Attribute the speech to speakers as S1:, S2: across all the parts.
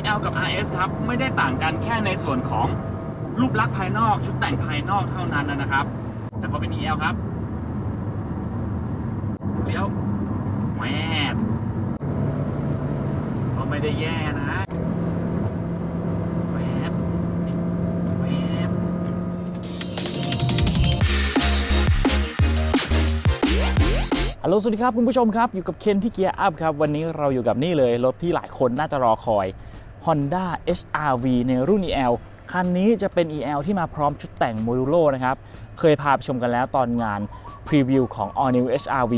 S1: EL กับ RS ครับ ไม่ได้ต่างกันแค่ในส่วนของรูปลักษณ์ภายนอกชุดแต่งภายนอกเท่านั้นนะครับ แต่พอเป็น EL ครับเลี้ยวแหวดก็ไม่ได้แย่นะแหวบแหวบฮัลโหลสวัสดีครับ คุณผู้ชมครับ อยู่กับเคนที่เกียร์อัพครับ วันนี้เราอยู่กับนี่เลย รถที่หลายคนน่าจะรอคอย Honda HRV ในรุ่น EL คันนี้จะเป็น EL ที่มาพร้อมชุดแต่งโมดูโลนะครับ เคยพาไปชมกันแล้วตอนงานพรีวิวของ All New HRV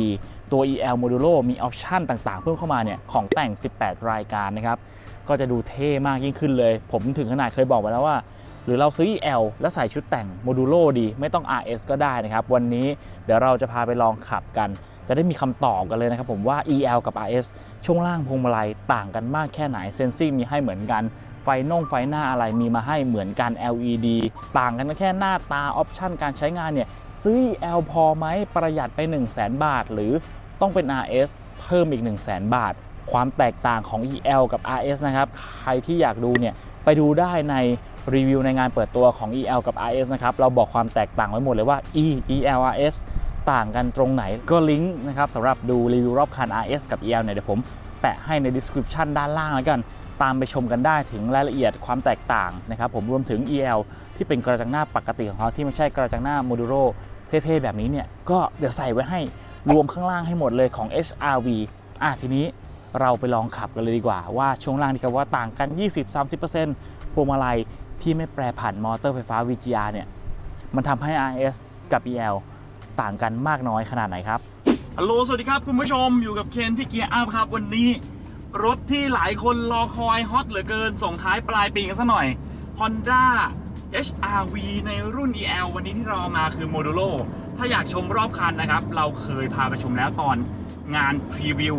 S1: ตัว EL Modulo มีออปชันต่างๆ เพิ่มเข้ามาเนี่ยของแต่ง 18 รายการนะครับ ก็จะดูเท่มากยิ่งขึ้นเลย ผมถึงขนาดเคยบอกไปแล้วว่า หรือเราซื้อ EL แล้วใส่ชุดแต่งโมดูโลดี ไม่ต้อง RS ก็ได้นะครับ วันนี้เดี๋ยวเราจะพาไปลองขับกัน จะได้มีคำตอบกันเลยนะครับผมว่า EL กับ RS ช่วงล่างพวงมาลัยต่างกันมากแค่ไหนเซนซิงมีให้เหมือนกันไฟน่องไฟหน้าอะไรมีมาให้เหมือนกัน LED ต่างกันแค่หน้าตาออปชันการใช้งานเนี่ยซื้อ EL พอไหมประหยัดไป 1 0 0 0 0แบาท หรือต้องเป็น RS เพิ่มอีก 1 0 0 0 0แบาท ความแตกต่างของ EL กับ RS นะครับ ใครที่อยากดูเนี่ยไปดูได้ในรีวิวในงานเปิดตัวของ EL กับ RS นะครับ เราบอกความแตกต่างไว้หมดเลยว่า E EL RS ต่างกันตรงไหนก็ลิงก์นะครับสำหรับดูรีวิวรอบคัน RS กับ EL เนี่ยเดี๋ยวผมแปะให้ใน description ด้านล่างแล้วกัน ตามไปชมกันได้ถึงรายละเอียดความแตกต่างนะครับผมรวมถึง EL ที่เป็นกระจังหน้าปกติของเขาที่ไม่ใช่กระจังหน้าโมดูโรเท่ๆแบบนี้เนี่ยก็เดี๋ยวใส่ไว้ให้รวมข้างล่างให้หมดเลยของ HRV อะทีนี้เราไปลองขับกันเลยดีกว่า ว่าช่วงล่างที่ครับว่าต่างกัน 20-30%พวงมาลัยที่ไม่แปรผันมอเตอร์ไฟฟ้า VGR เนี่ยมันทำให้ RS กับ EL ต่างกันมากน้อยขนาดไหนครับฮัลโหลสวัสดีครับคุณผู้ชมอยู่กับเคนที่เกียร์อัพครับ วันนี้ รถที่หลายคนรอคอยฮอตเหลือเกินส่งท้ายปลายปีกันซะหน่อย Honda HRV ในรุ่น EL วันนี้ที่เรามาคือ Modulo ถ้าอยากชมรอบคันนะครับ เราเคยพาไปชมแล้วตอนงานพรีวิว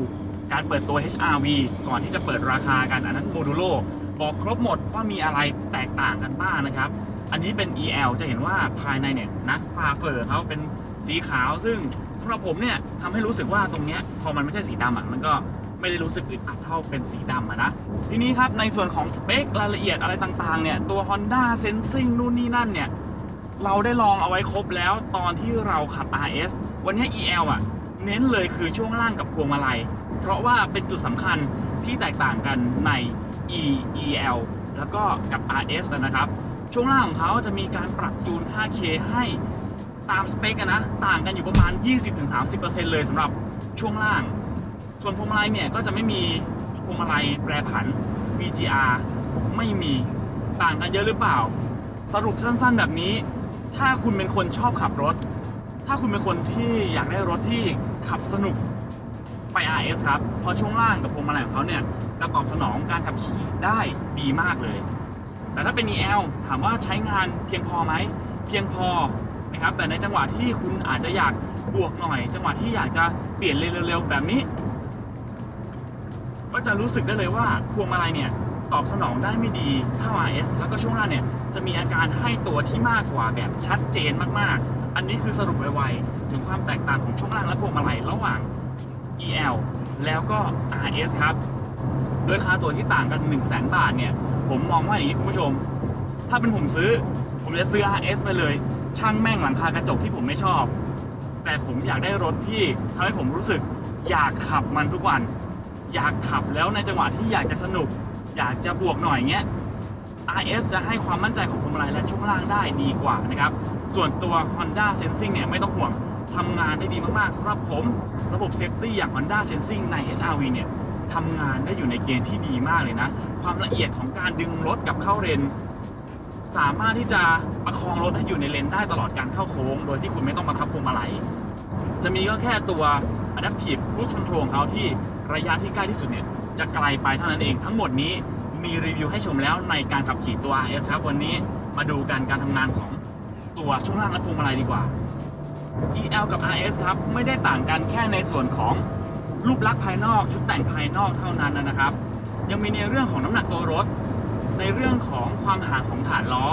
S1: การเปิดตัว HRV ก่อนที่จะเปิดราคากันอันนั้น Modulo บอกครบหมดว่ามีอะไรแตกต่างกันบ้างนะครับ อันนี้เป็น EL จะเห็นว่าภายในเนี่ยนะฝาเฟอร์เขาเป็น สีขาวซึ่งสำหรับผมเนี่ยทำให้รู้สึกว่าตรงเนี้ยพอมันไม่ใช่สีดำอะมันก็ไม่ได้รู้สึกอึดอัดเท่าเป็นสีดำอะนะ ทีนี้ครับในส่วนของสเปครายละเอียดอะไรต่างๆเนี่ยตัว Honda Sensing นู่นนี่นั่นเนี่ยเราได้ลองเอาไว้ครบแล้วตอนที่เราขับ RS วันนี้ EL อะเน้นเลยคือช่วงล่างกับพวงมาลัย เพราะว่าเป็นจุดสำคัญที่แตกต่างกันใน E EL แล้วก็กับ RS นะครับ ช่วงล่างของเขาจะมีการปรับจูนค่า K ให้ ตามสเปคอะนะ ต่างกันอยู่ประมาณ 20-30%เลยสำหรับช่วงล่าง ส่วนพวงมาลัยเนี่ยก็จะไม่มีพวงมาลัยแปรผัน VGR ไม่มีต่างกันเยอะหรือเปล่า สรุปสั้นๆ แบบนี้ ถ้าคุณเป็นคนชอบขับรถ ถ้าคุณเป็นคนที่อยากได้รถที่ขับสนุกไป RS ครับ เพราะช่วงล่างกับพวงมาลัยของเขาเนี่ยจะตอบสนองการขับขี่ได้ดีมากเลย แต่ถ้าเป็น EL ถามว่าใช้งานเพียงพอไหม เพียงพอ นะครับแต่ในจังหวะที่คุณอาจจะอยากบวกหน่อย จังหวะที่อยากจะเปลี่ยนเลนเร็วๆแบบนี้ ก็จะรู้สึกได้เลยว่าพวงมาลัยเนี่ยตอบสนองได้ไม่ดีเท่า RS แล้วก็ช่วงล่างเนี่ยจะมีอาการให้ตัวที่มากกว่าแบบชัดเจนมากๆ อันนี้คือสรุปไวๆถึงความแตกต่างของช่วงล่างและพวงมาลัยระหว่าง EL แล้วก็ RS ครับด้วยค่าตัวที่ต่างกัน 1 0 0 0 0แบาทเนี่ย ผมมองว่าอย่างนี้คุณผู้ชม ถ้าเป็นผมซื้อ ผมจะซื้อ RS ไปเลย ช่างแม่งหลังคากระจกที่ผมไม่ชอบ แต่ผมอยากได้รถที่ทำให้ผมรู้สึก อยากขับมันทุกวัน อยากขับแล้วในจังหวะที่อยากจะสนุก อยากจะบวกหน่อยเงี้ย RS จะให้ความมั่นใจของพวงมาลัยและช่วงล่างได้ดีกว่านะครับ ส่วนตัว Honda Sensing เนี่ยไม่ต้องห่วงทำงานได้ดีมาก ๆสำหรับผมระบบเซฟตี้อย่าง Honda Sensing ใน HRV เนี่ยทำงานได้อยู่ในเกณฑ์ที่ดีมากเลยนะ ความละเอียดของการดึงรถกับเข้าเลน สามารถที่จะประคองรถให้อยู่ในเลนได้ตลอดการเข้าโค้ง โดยที่คุณไม่ต้องบังคับพวงมาลัยจะมีก็แค่ตัว Adaptive Cruise Control ของเขาที่ระยะที่ใกล้ที่สุดเนี่ยจะไกลไปเท่านั้นเองทั้งหมดนี้มีรีวิวให้ชมแล้วในการขับขี่ตัว RS ครับวันนี้มาดูกันการทำงานของตัวช่วงล่างและพวงมาลัยดีกว่า EL กับ RS ครับไม่ได้ต่างกันแค่ในส่วนของรูปลักษณ์ภายนอก ชุดแต่งภายนอกเท่านั้นนะครับ ยังมีในเรื่องของน้ำหนักตัวรถ ในเรื่องของความห่างของฐานล้อ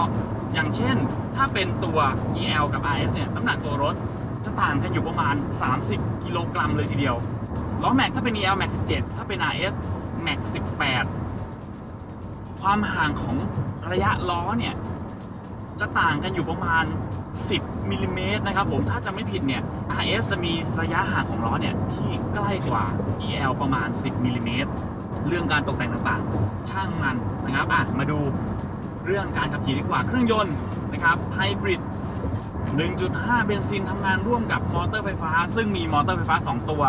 S1: อย่างเช่น ถ้าเป็นตัว EL กับ RS เนี่ยน้ำหนักตัวรถจะต่างกันอยู่ประมาณ 30 กิโลกรัมเลยทีเดียว ล้อแม็กถ้าเป็น EL Max 17 ถ้าเป็น RS Max 18 ความห่างของระยะล้อเนี่ย จะต่างกันอยู่ประมาณ 10มิลลิเมตรนะครับผม ถ้าจะไม่ผิดเนี่ย RS จะมีระยะห่างของล้อเนี่ย ที่ใกล้กว่า EL ประมาณ 10มิลลิเมตร เรื่องการตกแต่งต่างๆ ช่างมันนะครับอะมาดูเรื่องการขับขี่ดีกว่าเครื่องยนต์นะครับไฮบริด1.5 เบนซินทำงานร่วมกับมอเตอร์ไฟฟ้า ซึ่งมีมอเตอร์ไฟฟ้า 2 ตัว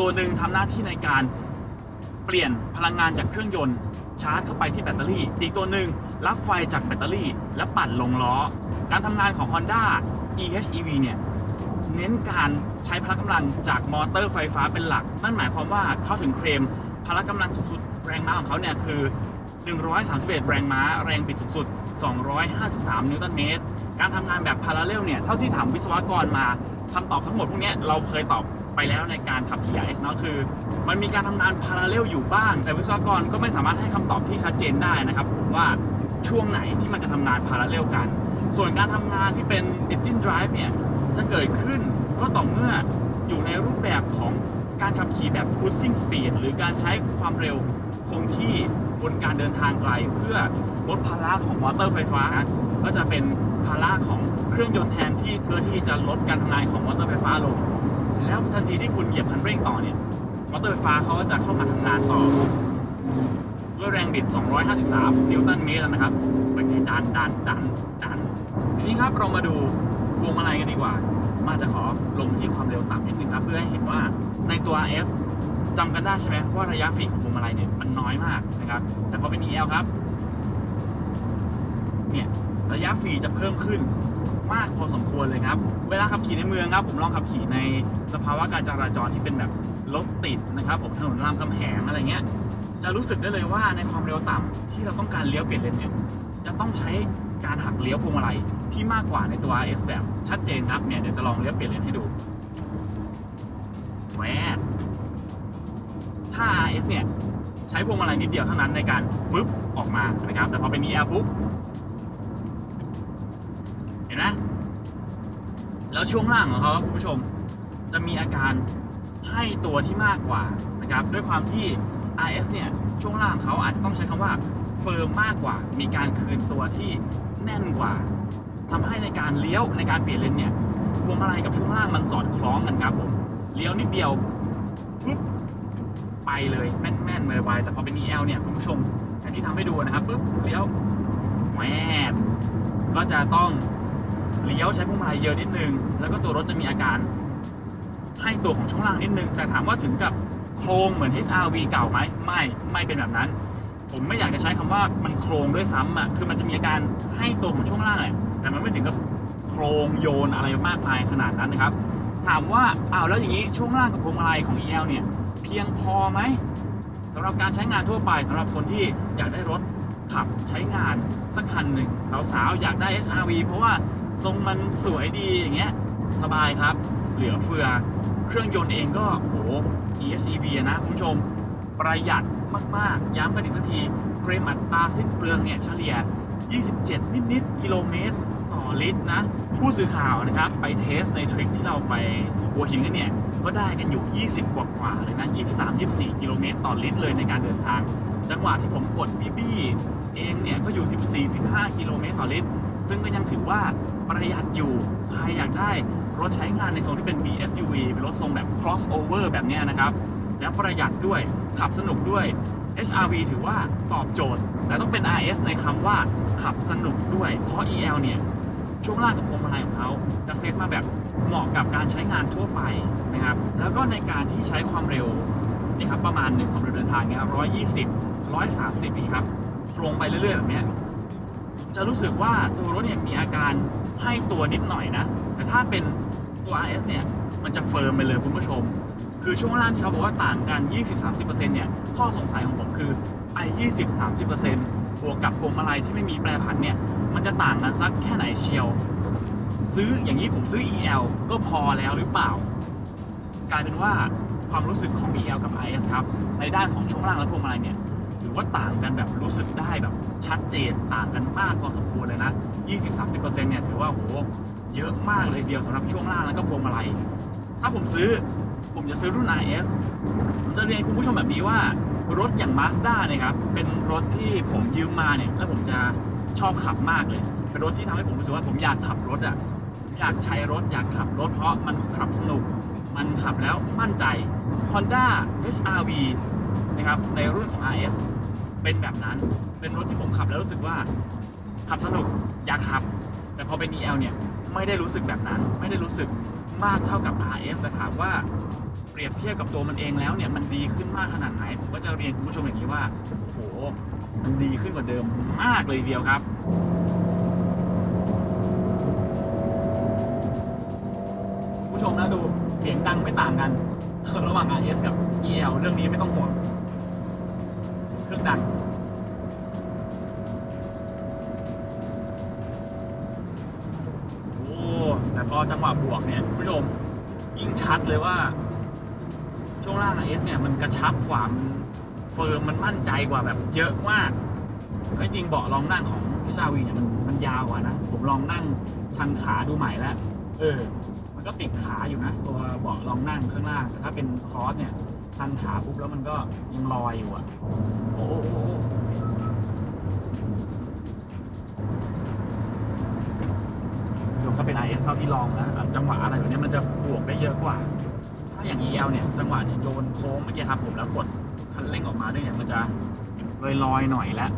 S1: ตัวหนึ่งทำหน้าที่ในการเปลี่ยนพลังงานจากเครื่องยนต์ชาร์จเข้าไปที่แบตเตอรี่ อีกตัวหนึ่งรับไฟจากแบตเตอรี่ และปั่นลงล้อ การทำงานของ Honda eHEV เนี่ยเน้นการใช้พละกำลังจากมอเตอร์ไฟฟ้าเป็นหลัก นั่นหมายความว่าเขาถึงเคลม พละกำลังสูงสุดแรงม้าของเขาเนี่ยคือ 131 แรงม้า แรงบิดสูงสุด 253 นิวตันเมตร การทำงานแบบพาราเรลเนี่ยเท่าที่ถามวิศวกรมาคำตอบทั้งหมดพวกนี้เราเคยตอบไปแล้วในการขับขี่ RX เนาะคือ มันมีการทำงานพาราเรลอยู่บ้าง แต่วิศวกรก็ไม่สามารถให้คำตอบที่ชัดเจนได้นะครับว่าช่วงไหนที่มันจะทำงานพาราเรลกัน ส่วนการทำงานที่เป็น Engine Drive เนี่ยจะเกิดขึ้นก็ต่อเมื่ออยู่ในรูปแบบของ การขับขี่แบบ cruising speed หรือการใช้ความเร็วคงที่บนการเดินทางไกล เพื่อลดภาระของมอเตอร์ไฟฟ้า ก็จะเป็นภาระของเครื่องยนต์แทนที่เพื่อที่จะลดการทำงานของมอเตอร์ไฟฟ้าลง แล้วทันทีที่คุณเหยียบคันเร่งต่อเนี่ยมอเตอร์ไฟฟ้าเขาก็จะเข้ามาทำงานต่อด้วยแรงบิด 253 นิวตันเมตรนะครับ เป็นไงดันดันดันดันทีนี้ครับเรามาดูพวงมาลัยกันดีกว่า มาจะขอลงที่ความเร็วต่ำนิดนึงครับ เพื่อให้เห็นว่า ในตัว S จำกันได้ใช่ไหมว่าระยะฝีของพวงมาลัยเนี่ยมันน้อยมากนะครับ แต่พอเป็น EL ครับ เนี่ยระยะฝีจะเพิ่มขึ้นมากพอสมควรเลยครับ เวลาขับขี่ในเมืองครับ ผมลองขับขี่ในสภาวะการจราจรที่เป็นแบบรถติดนะครับผมถนนรามคำแหงอะไรเงี้ย จะรู้สึกได้เลยว่าในความเร็วต่ำที่เราต้องการเลี้ยวเปลี่ยนเลนเนี่ยจะต้องใช้การหักเลี้ยวพวงมาลัยที่มากกว่าในตัว RS แบบชัดเจนครับเนี่ยเดี๋ยวจะลองเลี้ยวเปลี่ยนเลนให้ดู แวบถ้า RS เนี่ย ใช้พวงมาลัยนิดเดียวเท่านั้นในการฟึบออกมานะครับ แต่พอเป็น EL ปุ๊บ เห็นไหมแล้วช่วงล่างของเขาครับคุณผู้ชม จะมีอาการให้ตัวที่มากกว่านะครับ ด้วยความที่ RS เนี่ย ช่วงล่างเขาอาจจะต้องใช้คำว่าเฟิร์มมากกว่า มีการคืนตัวที่แน่นกว่าทำให้ในการเลี้ยวในการเปลี่ยนเลนเนี่ยพวงมาลัยกับช่วงล่างมันสอดคล้องกันครับผม เลี้ยวนิดเดียวปุ๊บไปเลยแม่นๆไวๆแต่พอเป็น EL เนี่ยคุณผู้ชมอย่างที่ทำให้ดูนะครับปุ๊บเลี้ยวแหวบก็จะต้องเลี้ยวใช้พวงมาลัยเยอะนิดนึง แล้วก็ตัวรถจะมีอาการให้ตัวของช่วงล่างนิดนึง แต่ถามว่าถึงกับโครงเหมือน HRV เก่าไหมไม่ไม่เป็นแบบนั้น ผมไม่อยากจะใช้คำว่ามันโครงด้วยซ้ำอะคือมันจะมีอาการให้ตัวของช่วงล่างแหละแต่มันไม่ถึงกับโครงโยนอะไรมากมายขนาดนั้นนะครับ ถามว่าอ้าวแล้วอย่างนี้ช่วงล่างกับพวงมาลัยของ EL เนี่ยเพียงพอไหมสำหรับการใช้งานทั่วไปสำหรับคนที่อยากได้รถขับใช้งานสักคันหนึ่งสาวๆ อยากได้ HRV เพราะว่าทรงมันสวยดีอย่างเงี้ยสบายครับ เหลือเฟือเครื่องยนต์เองก็โห EHEV นะคุณผู้ชมประหยัดมากๆ ย้ำกันอีกสักทีเฟรมอัตราสิ้นเปลืองเนี่ยเฉลี่ย 27 นิด ๆ กิโลเมตร ต่อลิตรนะ ผู้สื่อข่าวนะครับไปเทสในทริคที่เราไปหัวหินกันเนี่ย ก็ได้กันอยู่ 20 กว่าๆเลยนะ 23 24 กิโลเมตรต่อลิตรเลยในการเดินทาง จังหวะที่ผมกดบีบี้เองเนี่ยก็อยู่ 14 15 กิโลเมตรต่อลิตร ซึ่งก็ยังถือว่าประหยัดอยู่ ใครอยากได้รถใช้งานในโซนที่เป็น BSUV เป็นรถทรงแบบ crossover แบบนี้นะครับ แล้วประหยัดด้วยขับสนุกด้วย HRV ถือว่าตอบโจทย์ แต่ต้องเป็น RS ในคำว่าขับสนุกด้วย เพราะ EL เนี่ย ช่วงล่างกับพวงมาลัยของเขาจะเซตมาแบบเหมาะกับการใช้งานทั่วไปนะครับ แล้วก็ในการที่ใช้ความเร็วนี่ครับประมาณหนึ่งความเร็วเดินทางเนี่ยร้อยยี่สิบร้อยสามสิบนี่ครับตรงไปเรื่อยๆแบบเนี้ยจะรู้สึกว่าตัวรถเนี่ยมีอาการให้ตัวนิดหน่อยนะ แต่ถ้าเป็นตัว RS เนี่ยมันจะเฟิร์มไปเลยคุณผู้ชม คือช่วงล่างที่เขาบอกว่าต่างกัน 20-30%เนี่ยข้อสงสัยของผมคือไอ้20-30% บวกกับพวงมาลัยที่ไม่มีแปรผันเนี่ย มันจะต่างกันสักแค่ไหนเชียว ซื้ออย่างนี้ผมซื้อ EL ก็พอแล้วหรือเปล่า กลายเป็นว่าความรู้สึกของ EL กับ IS ครับ ในด้านของช่วงล่างและพวงมาลัยเนี่ยถือว่าต่างกันแบบรู้สึกได้แบบชัดเจนต่างกันมากพอสมควรเลยนะ 20-30%เนี่ยถือว่าโหเยอะมากเลยเดียวสำหรับช่วงล่างแล้วก็พวงมาลัย ถ้าผมซื้อผมจะซื้อรุ่น RS ผมจะเรียนคุณผู้ชมแบบนี้ว่า รถอย่าง Mazda เนี่ยครับ เป็นรถที่ผมยืมมาเนี่ย แล้วผมจะชอบขับมากเลย เป็นรถที่ทำให้ผมรู้สึกว่าผมอยากขับรถอะ อยากใช้รถอยากขับรถเพราะมันขับสนุก มันขับแล้วมั่นใจ Honda HR-V นะครับในรุ่นของ RS เป็นแบบนั้น เป็นรถที่ผมขับแล้วรู้สึกว่าขับสนุกอยากขับ แต่พอเป็น EL เนี่ยไม่ได้รู้สึกแบบนั้น ไม่ได้รู้สึกมากเท่ากับ RS แต่ถามว่า เปรียบเทียบกับตัวมันเองแล้วเนี่ยมันดีขึ้นมากขนาดไหนผมก็จะเรียนคุณผู้ชมอย่างนี้ว่าโอ้โหมันดีขึ้นกว่าเดิมมากเลยเดียวครับคุณผู้ชมนะดูเสียงดังไม่ต่างกัน ระหว่าง RS กับ EL เรื่องนี้ไม่ต้องห่วงเครื่องดังโอ้แต่พอจังหวะบวกเนี่ยคุณผู้ชมยิ่งชัดเลยว่า ช่วงล่าง RS เนี่ยมันกระชับกว่ามันเฟิร์มมันมั่นใจกว่าแบบเยอะมากแล้วจริงเบาะรองนั่งของพิชาวีเนี่ยมันมันยาวกว่านะ ผมลองนั่งชันขาดูใหม่แล้ว เออ มันก็ติดขาอยู่นะ ตัวเบาะรองนั่งข้างล่าง แต่ถ้าเป็นคอร์สเนี่ยชันขาปุ๊บแล้วมันก็ยังลอยอยู่อะโอ้โหรวมก็เป็น RS เท่าที่ลองแล้วจังหวะอะไรแบบเนี้ยมันจะบวกได้เยอะกว่า ถ้าอย่าง EL เนี่ยจังหวะเนี่ยโยนโค้งเมื่อกี้ครับผมแล้วกดคันเร่งออกมาด้วยเนี่ยมันจะลอยลอยๆหน่อยแล้ว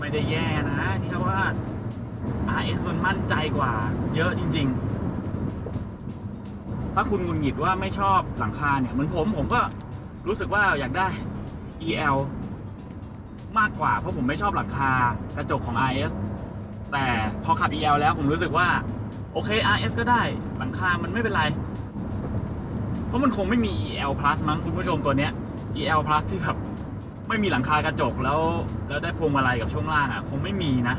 S1: ไม่ได้แย่นะแค่ว่า RS มันมั่นใจกว่า เยอะจริง ๆ ถ้าคุณหงุนหงิดว่าไม่ชอบหลังคาเนี่ยเหมือนผมผมก็รู้สึกว่าอยากได้ EL มากกว่าเพราะผมไม่ชอบหลังคากระจกของ RS แต่พอขับ EL แล้วผมรู้สึกว่า โอเค RS ก็ได้หลังคามันไม่เป็นไร เพราะมันคงไม่มี EL Plus มั้งคุณผู้ชมตัวเนี้ย EL Plus ที่แบบไม่มีหลังคากระจกแล้วแล้วได้พวงมาลัยกับช่วงล่างอะ คงไม่มีนะ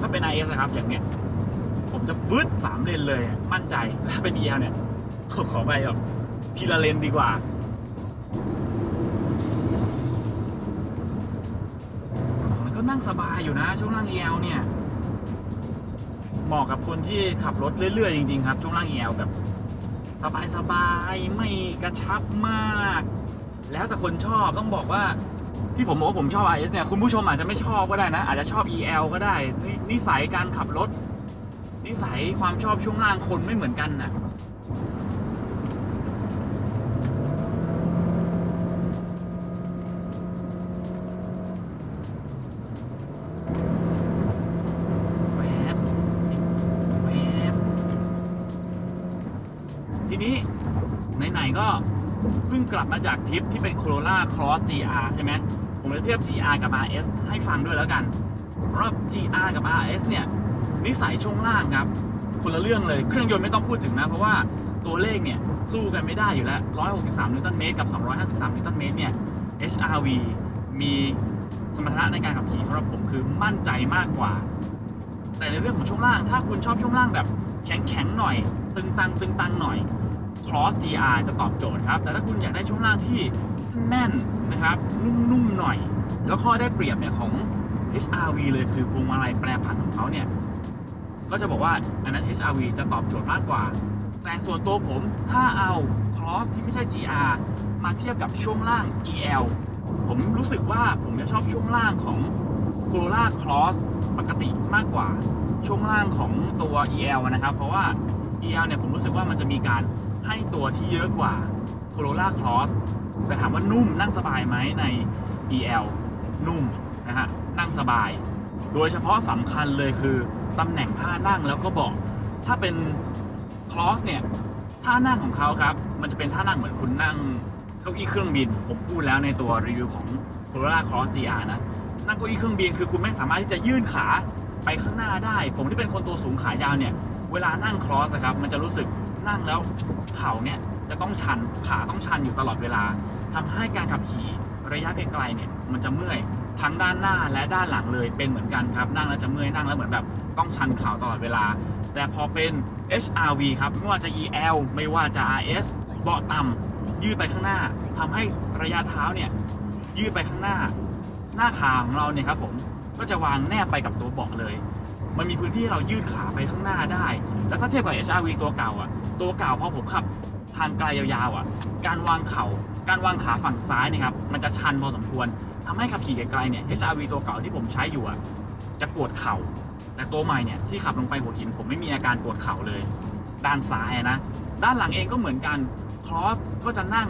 S1: ถ้าเป็น RS นะครับ อย่างเนี้ย ผมจะวืดสามเลนเลยมั่นใจถ้าเป็น EL เนี่ยขอไปแบบทีละเลนดีกว่า นก็นั่งสบายอยู่นะ ช่วงล่าง EL เนี่ยเหมาะกับคนที่ขับรถเรื่อยๆจริงๆครับช่วงล่าง EL แบบสบายๆไม่กระชับมาก แล้วแต่คนชอบต้องบอกว่าที่ผมบอกว่าผมชอบ RS เนี่ยคุณผู้ชมอาจจะไม่ชอบก็ได้นะ อาจจะชอบ EL ก็ได้ นิสัยการขับรถ นิสัยความชอบช่วงล่างคนไม่เหมือนกันน่ะ ทีนี้ไหนๆก็เพิ่งกลับมาจากทริปที่เป็น Corolla Cross GR ใช่ไหมผมจะเทียบ GR กับ RS ให้ฟังด้วยแล้วกันราะ GR กับ RS เนี่ยนิสัยช่วงล่างครับ คนละเรื่องเลยเครื่องยนต์ไม่ต้องพูดถึงนะ เพราะว่าตัวเลขเนี่ย สู้กันไม่ได้อยู่แล้ว 163 นิวตันเมตรกับ 253 นิวตันเมตรเนี่ย HRV มีสมรรถนะในการขับขี่สำหรับผมคือมั่นใจมากกว่า แต่ในเรื่องของช่วงล่าง ถ้าคุณชอบช่วงล่างแบบแข็งๆหน่อย ตึงตังตึงตังหน่อย Cross GR จะตอบโจทย์ครับ แต่ถ้าคุณอยากได้ช่วงล่างที่แน่นนะครับ นุ่มๆหน่อย แล้วข้อได้เปรียบเนี่ยของ HRV เลยคือพวงมาลัยแปรผันของเขาเนี่ย ก็จะบอกว่าอันนั้น HRV จะตอบโจทย์มากกว่า แต่ส่วนตัวผมถ้าเอา Cross ที่ไม่ใช่ GR มาเทียบกับช่วงล่าง EL ผมรู้สึกว่าผมจะชอบช่วงล่างของ Corolla Cross ปกติมากกว่าช่วงล่างของตัว EL นะครับ เพราะว่า EL เนี่ยผมรู้สึกว่ามันจะมีการ ให้ตัวที่เยอะกว่า Corolla Cross แต่ถามว่านุ่มนั่งสบายไหมใน EL นุ่มนะฮะนั่งสบาย โดยเฉพาะสำคัญเลยคือตำแหน่งท่านั่งแล้วก็เบอกถ้าเป็น Cross เนี่ยท่านั่งของเขาครับ มันจะเป็นท่านั่งเหมือนคุณนั่งเก้าอี้เครื่องบิน ผมพูดแล้วในตัวรีวิวของ Corolla Cross GR นะ นั่งเก้าอี้เครื่องบินคือคุณไม่สามารถที่จะยื่นขาไปข้างหน้าได้ ผมที่เป็นคนตัวสูงขายาวเนี่ย เวลานั่งครอสครับ มันจะรู้สึก นั่งแล้วเข่าเนี่ยจะต้องชันขาต้องชันอยู่ตลอดเวลาทำให้การขับขี่ระยะไกลๆเนี่ยมันจะเมื่อยทั้งด้านหน้าและด้านหลังเลยเป็นเหมือนกันครับ นั่งแล้วจะเมื่อยนั่งแล้วเหมือนแบบต้องชันเข่าตลอดเวลา แต่พอเป็น HRV ครับไม่ว่าจะ EL ไม่ว่าจะ RS เบาะต่ำยืดไปข้างหน้าทำให้ระยะเท้าเนี่ยยืดไปข้างหน้า หน้าขาของเราเนี่ยครับผมก็จะวางแนบไปกับตัวเบาะเลย มันมีพื้นที่ให้เรายืดขาไปข้างหน้าได้ แล้วถ้าเทียบกับ HRV ตัวเก่าอะ ตัวเก่าพอผมขับทางไกลยาวๆอะ การวางเข่า การวางขาฝั่งซ้ายเนะครับ มันจะชันพอสมควรทำให้ขับขี่ไกลๆเนี่ย HRV ตัวเก่าที่ผมใช้อยู่อะ จะปวดเข่า แต่ตัวใหม่เนี่ยที่ขับลงไปหัวหินผมไม่มีอาการปวดเข่าเลย ด้านซ้ายนะ ด้านหลังเองก็เหมือนกันครอสก็จะนั่ง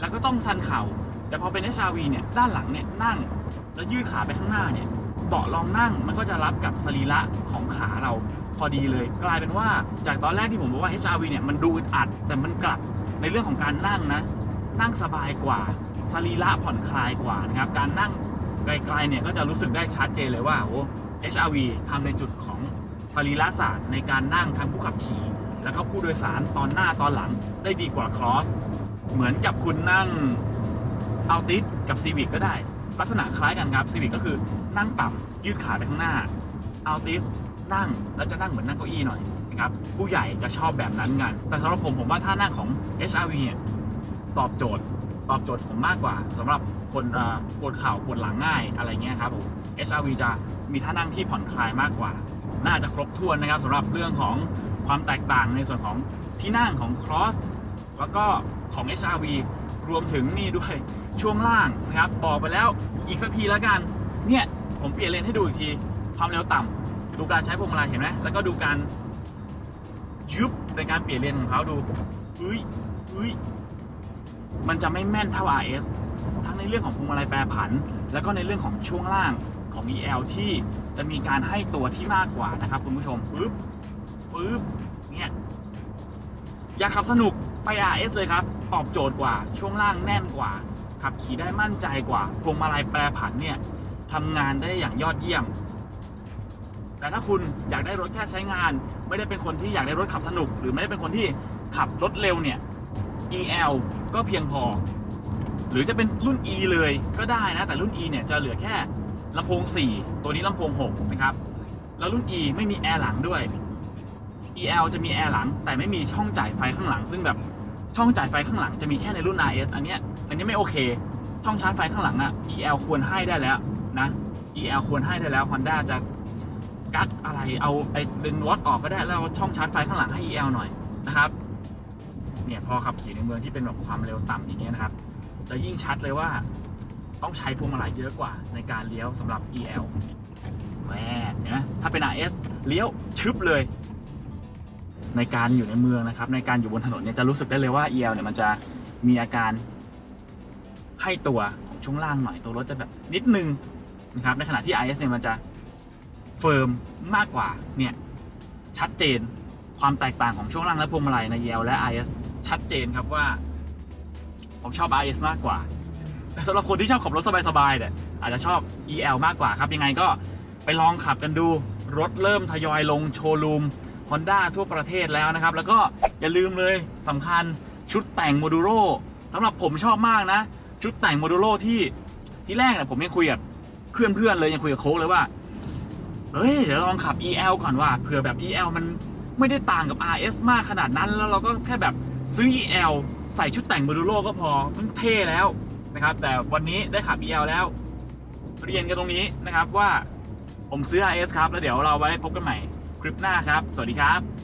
S1: แล้วก็ต้องชันเข่า แต่พอเป็น HRV เนี่ย ด้านหลังเนี่ยนั่ง แล้วยืดขาไปข้างหน้าเนี่ย เบาะรองนั่งมันก็จะรับกับสรีระของขาเรา พอดีเลย กลายเป็นว่าจากตอนแรกที่ผมบอกว่า HRV เนี่ยมันดูอึดอัด แต่มันกลับในเรื่องของการนั่งนะ นั่งสบายกว่าสรีระผ่อนคลายกว่านะครับการนั่งไกลๆเนี่ยก็จะรู้สึกได้ชัดเจนเลยว่าโอ้ HRV ทำในจุดของสรีระศาสตร์ในการนั่งทั้งผู้ขับขี่ แล้วก็ผู้โดยสารตอนหน้าตอนหลังได้ดีกว่าครอสเหมือนกับคุณนั่งเอัลติสกับซีวิกก็ได้ ลักษณะคล้ายกันครับซีวิกก็คือนั่งต่ำยืดขาไปข้างหน้าเอัลติส นั่งแล้วจะนั่งเหมือนนั่งเก้าอี้หน่อยนะครับผู้ใหญ่จะชอบแบบนั้นกัน แต่สำหรับผมผมว่าท่านั่งของ HRV เนี่ยตอบโจทย์ตอบโจทย์ผมมากกว่าสำหรับคนปวดเข่าปวดหลังง่ายอะไรเงี้ยครับผม HRV จะมีท่านั่งที่ผ่อนคลายมากกว่า น่าจะครบถ้วนนะครับสำหรับเรื่องของความแตกต่างในส่วนของที่นั่งของ Cross แล้วก็ของ HRV รวมถึงนี่ด้วยช่วงล่างนะครับบอกไปแล้วอีกสักทีแล้วกันเนี่ยผมเปลี่ยนเลนให้ดูอีกทีความเร็วต่ำ ดูการใช้พวงมาลัยเห็นไหมแล้วก็ดูการยุบในการเปลี่ยนเลนของเขาดูอุ้ยอุ้ยมันจะไม่แม่นเท่า RS ทั้งในเรื่องของพวงมาลัยแปรผัน แล้วก็ในเรื่องของช่วงล่างของ EL ที่จะมีการให้ตัวที่มากกว่านะครับคุณผู้ชมปึ๊บปึ๊บเนี่ยอยากขับสนุกไป RS เลยครับ ตอบโจทย์กว่าช่วงล่างแน่นกว่า ขับขี่ได้มั่นใจกว่าพวงมาลัยแปรผันเนี่ยทำงานได้อย่างยอดเยี่ยม แต่ถ้าคุณอยากได้รถแค่ใช้งาน ไม่ได้เป็นคนที่อยากได้รถขับสนุก หรือไม่ได้เป็นคนที่ขับรถเร็วเนี่ย EL ก็เพียงพอ หรือจะเป็นรุ่น E เลยก็ได้นะ แต่รุ่น E เนี่ยจะเหลือแค่ลำโพง 4 ตัวนี้ลำโพง 6 นะครับ แล้วรุ่น E ไม่มีแอร์หลังด้วย EL จะมีแอร์หลัง แต่ไม่มีช่องจ่ายไฟข้างหลัง ซึ่งแบบช่องจ่ายไฟข้างหลังจะมีแค่ในรุ่น RS อันเนี้ยอันนี้ไม่โอเค ช่องชาร์จไฟข้างหลังอะ EL ควรให้ได้แล้วนะ EL ควรให้ได้แล้ว Honda จะ กักอะไรเอาไอ้เลนวอตออกก็ได้แล้วเอาช่องชาร์จไฟข้างหลังให้ EL หน่อยนะครับเนี่ยพอขับขี่ในเมืองที่เป็นแบบความเร็วต่ำอย่างเงี้ยนะครับจะยิ่งชัดเลยว่าต้องใช้พวงมาลัยเยอะกว่าในการเลี้ยวสำหรับ EL แหมเห็นไหมถ้าเป็น RS เลี้ยวชึบเลย ในการอยู่ในเมืองนะครับ ในการอยู่บนถนนเนี่ยจะรู้สึกได้เลยว่า EL เนี่ยมันจะมีอาการให้ตัวของช่วงล่างหน่อยตัวรถจะแบบนิดนึงนะครับในขณะที่ RS เนี่ยมันจะ เฟิร์มมากกว่าเนี่ยชัดเจนความแตกต่างของช่วงล่างและพวงมาลัยใน EL และ RS ชัดเจนครับว่า ผมชอบ RS มากกว่าแต่สำหรับคนที่ชอบขับรถสบายๆเนี่ยอาจจะชอบ EL มากกว่าครับยังไงก็ไปลองขับกันดูรถเริ่มทยอยลงโชว์รูม Honda ทั่วประเทศแล้วนะครับ แล้วก็อย่าลืมเลยสำคัญชุดแต่งโมดูโรสำหรับผมชอบมากนะ ชุดแต่งโมดูโรที่ที่แรกเนี่ยผมยังคุยกับเพื่อนๆเลยยังคุยกับโค้กเลยว่า เฮ้ย เดี๋ยวลองขับ EL ก่อนว่าเผื่อแบบ EL มันไม่ได้ต่างกับ RS มากขนาดนั้น แล้วเราก็แค่แบบซื้อ EL ใส่ชุดแต่งโมดูโรก็พอมันเท่แล้วนะครับ แต่วันนี้ได้ขับ EL แล้ว เรียนกันตรงนี้นะครับว่าผมซื้อ RS ครับ แล้วเดี๋ยวเราไว้พบกันใหม่คลิปหน้าครับ สวัสดีครับ